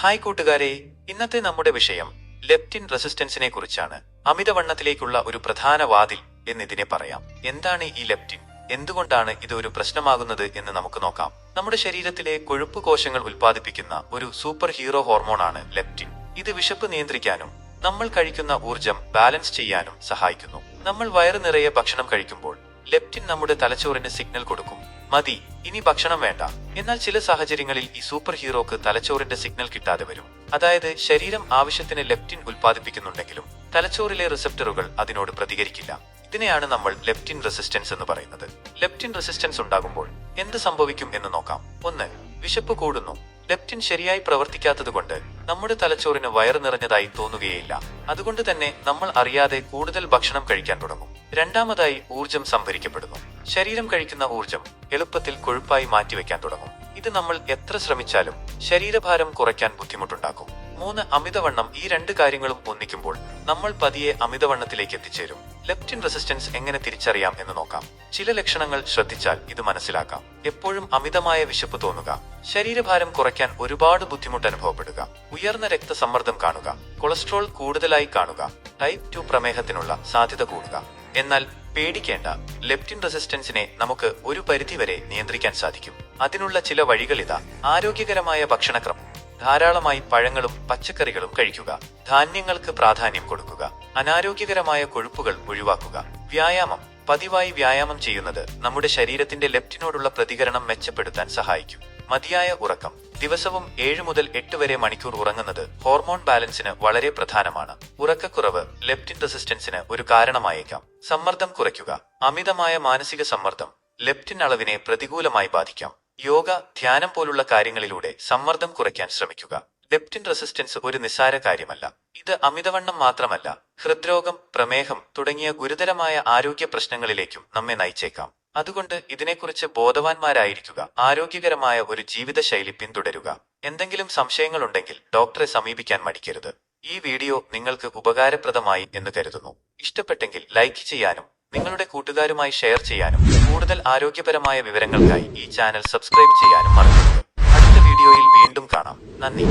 Hi കൂട്ടുകാരെ ഇന്നത്തെ നമ്മുടെ വിഷയം ലെപ്റ്റിൻ റെസിസ്റ്റൻസിനെ കുറിച്ചാണ്. അമിതവണ്ണത്തിലേക്കുള്ള ഒരു പ്രധാന വാതിൽ എന്നിതിനെ പറയാം. എന്താണ് ഈ ലെപ്റ്റിൻ എന്തുകൊണ്ടാണ് ഇത് ഒരു പ്രശ്നമാകുന്നത് എന്ന് നമുക്ക് നോക്കാം. നമ്മുടെ ശരീരത്തിലെ കൊഴുപ്പ് കോശങ്ങൾ ഉൽപ്പാദിപ്പിക്കുന്ന ഒരു സൂപ്പർ ഹീറോ ഹോർമോൺ ആണ് ലെപ്റ്റിൻ ഇത് വിശപ്പ് നിയന്ത്രിക്കാനും നമ്മൾ കഴിക്കുന്ന ഊർജം ബാലൻസ് ചെയ്യാനും സഹായിക്കുന്നു. നമ്മൾ വയറ് നിറയെ ഭക്ഷണം കഴിക്കുമ്പോൾ ലെപ്റ്റിൻ നമ്മുടെ തലച്ചോറിന് സിഗ്നൽ കൊടുക്കും. മതി ഇനി ഭക്ഷണം വേണ്ട. എന്നാൽ ചില സാഹചര്യങ്ങളിൽ ഈ സൂപ്പർ ഹീറോക്ക് തലച്ചോറിന്റെ സിഗ്നൽ കിട്ടാതെ വരും. അതായത് ശരീരം ആവശ്യത്തിന് ലെപ്റ്റിൻ ഉൽപ്പാദിപ്പിക്കുന്നുണ്ടെങ്കിലും തലച്ചോറിലെ റിസപ്റ്ററുകൾ അതിനോട് പ്രതികരിക്കില്ല. ഇതിനെയാണ് നമ്മൾ ലെപ്റ്റിൻ റെസിസ്റ്റൻസ് എന്ന് പറയുന്നത്. ലെപ്റ്റിൻ റെസിസ്റ്റൻസ് ഉണ്ടാകുമ്പോൾ എന്ത് സംഭവിക്കും എന്ന് നോക്കാം. ഒന്ന് വിശപ്പ് കൂടുന്നു. ലെപ്റ്റിൻ ശരിയായി പ്രവർത്തിക്കാത്തതുകൊണ്ട് നമ്മുടെ തലച്ചോറിന് വയറ് നിറഞ്ഞതായി തോന്നുകയില്ല അതുകൊണ്ട് തന്നെ നമ്മൾ അറിയാതെ കൂടുതൽ ഭക്ഷണം കഴിക്കാൻ തുടങ്ങും. രണ്ടാമതായി ഊർജം സംഭരിക്കപ്പെടുന്നു. ശരീരം കഴിക്കുന്ന ഊർജം എളുപ്പത്തിൽ കൊഴുപ്പായി മാറ്റിവെക്കാൻ തുടങ്ങും. ഇത് നമ്മൾ എത്ര ശ്രമിച്ചാലും ശരീരഭാരം കുറയ്ക്കാൻ ബുദ്ധിമുട്ടുണ്ടാക്കും. മൂന്ന് അമിതവണ്ണം ഈ രണ്ട് കാര്യങ്ങളും ഒന്നിക്കുമ്പോൾ നമ്മൾ പതിയെ അമിതവണ്ണത്തിലേക്ക് എത്തിച്ചേരും. ലെപ്റ്റിൻ റെസിസ്റ്റൻസ് എങ്ങനെ തിരിച്ചറിയാം എന്ന് നോക്കാം. ചില ലക്ഷണങ്ങൾ ശ്രദ്ധിച്ചാൽ ഇത് മനസ്സിലാക്കാം. എപ്പോഴും അമിതമായ വിശപ്പ് തോന്നുക. ശരീരഭാരം കുറയ്ക്കാൻ ഒരുപാട് ബുദ്ധിമുട്ട് അനുഭവപ്പെടുക. ഉയർന്ന രക്തസമ്മർദ്ദം കാണുക. കൊളസ്ട്രോൾ കൂടുതലായി കാണുക. ടൈപ്പ് ടു പ്രമേഹത്തിനുള്ള സാധ്യത കൂടുക. എന്നാൽ പേടിക്കേണ്ട. ലെപ്റ്റിൻ റെസിസ്റ്റൻസിനെ നമുക്ക് ഒരു പരിധിവരെ നിയന്ത്രിക്കാൻ സാധിക്കും. അതിനുള്ള ചില വഴികളിതാ ആരോഗ്യകരമായ ഭക്ഷണക്രമം. ധാരാളമായി പഴങ്ങളും പച്ചക്കറികളും കഴിക്കുക. ധാന്യങ്ങൾക്ക് പ്രാധാന്യം കൊടുക്കുക. അനാരോഗ്യകരമായ കൊഴുപ്പുകൾ ഒഴിവാക്കുക. വ്യായാമം. പതിവായി വ്യായാമം ചെയ്യുന്നത് നമ്മുടെ ശരീരത്തിന്റെ ലെപ്റ്റിനോടുള്ള പ്രതികരണം മെച്ചപ്പെടുത്താൻ സഹായിക്കും. മതിയായ ഉറക്കം. ദിവസവും ഏഴ് മുതൽ എട്ട് വരെ മണിക്കൂർ ഉറങ്ങുന്നത് ഹോർമോൺ ബാലൻസിന് വളരെ പ്രധാനമാണ്. ഉറക്കക്കുറവ് ലെപ്റ്റിൻ റെസിസ്റ്റൻസിന് ഒരു കാരണമായേക്കാം. സമ്മർദ്ദം കുറയ്ക്കുക. അമിതമായ മാനസിക സമ്മർദ്ദം ലെപ്റ്റിൻ അളവിനെ പ്രതികൂലമായി ബാധിക്കാം. യോഗ ധ്യാനം പോലുള്ള കാര്യങ്ങളിലൂടെ സമ്മർദ്ദം കുറയ്ക്കാൻ ശ്രമിക്കുക. ലെപ്റ്റിൻ റെസിസ്റ്റൻസ് ഒരു നിസ്സാര കാര്യമല്ല. ഇത് അമിതവണ്ണം മാത്രമല്ല ഹൃദ്രോഗം പ്രമേഹം തുടങ്ങിയ ഗുരുതരമായ ആരോഗ്യ പ്രശ്നങ്ങളിലേക്കും നമ്മെ നയിച്ചേക്കാം. അതുകൊണ്ട് ഇതിനെക്കുറിച്ച് ബോധവാന്മാരായിരിക്കുക ആരോഗ്യകരമായ ഒരു ജീവിതശൈലി പിന്തുടരുക. എന്തെങ്കിലും സംശയങ്ങളുണ്ടെങ്കിൽ ഡോക്ടറെ സമീപിക്കാൻ മടിക്കരുത്. ഈ വീഡിയോ നിങ്ങൾക്ക് ഉപകാരപ്രദമായി എന്ന് കരുതുന്നു. ഇഷ്ടപ്പെട്ടെങ്കിൽ ലൈക്ക് ചെയ്യാനും നിങ്ങളുടെ കൂട്ടുകാരുമായി ഷെയർ ചെയ്യാനും കൂടുതൽ ആരോഗ്യപരമായ വിവരങ്ങൾക്കായി ഈ ചാനൽ സബ്സ്ക്രൈബ് ചെയ്യാനും മറക്കരുത്. അടുത്ത വീഡിയോയിൽ വീണ്ടും കാണാം. നന്ദി.